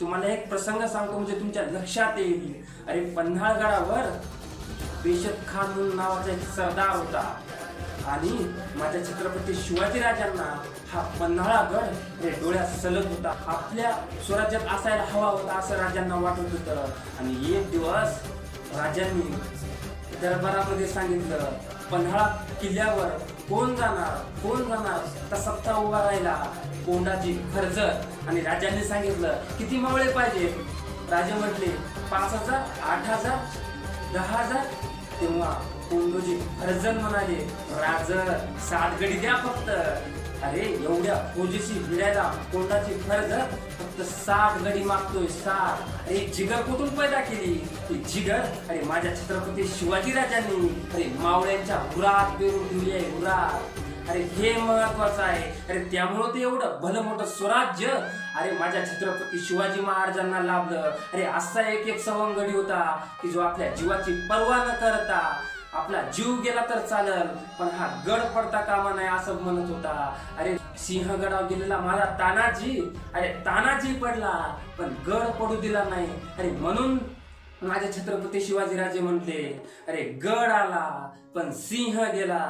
तुम्हाला एक प्रसंग सांगतो म्हणजे तुमच्या लक्षात येईल. अरे पन्हाळगडावर बेशत खान म्हणून नावाचा एक सरदार होता. आणि माझ्या छत्रपती शिवाजी राजांना हा पन्हाळागड हे डोळ्यात सलग होता. आपल्या स्वराज्यात असायला हवा होता असं राजांना वाटत होतं. आणि एक दिवस राजांनी दरबारामध्ये सांगितलं पन्हाळा किल्ल्यावर कोण जाणार? कोण जाणार? तर सत्ता उभा राहिला. कोंडाची खर्जत आणि राजांनी सांगितलं किती मावळे पाहिजे? राजे म्हटले पाच हजार आठ हजार दहा हजार. तेव्हा कोंडोजी खर्जन म्हणाले राज सात गडी द्या फक्त. अरे एवढ्या फौजीशी भिडायला कोणाची फर्ज फक्त सात गडी मागतोय सात. अरे जिगर कुठून पैदा केली? ती जिगर अरे माझ्या छत्रपती शिवाजी राजांनी. अरे मावळ्यांच्या हुरात पेरून ठेवली आहे हुरात. अरे हे महत्वाचं आहे. अरे त्यामुळं ते एवढं भलं मोठं स्वराज्य. अरे माझ्या छत्रपती शिवाजी महाराजांना लाभलं. अरे असा एक एक सवंगडी होता की जो आपल्या जीवाची पर्वा न करता आपला जीव गेला तर चालल पण हा गड पडता कामा नाही असं म्हणत होता. अरे सिंहगडावर गेलेला माझा तानाजी अरे तानाजी पडला पण गड पडू दिला नाही. अरे म्हणून माझे छत्रपती शिवाजीराजे म्हणले अरे गड आला पण सिंह गेला.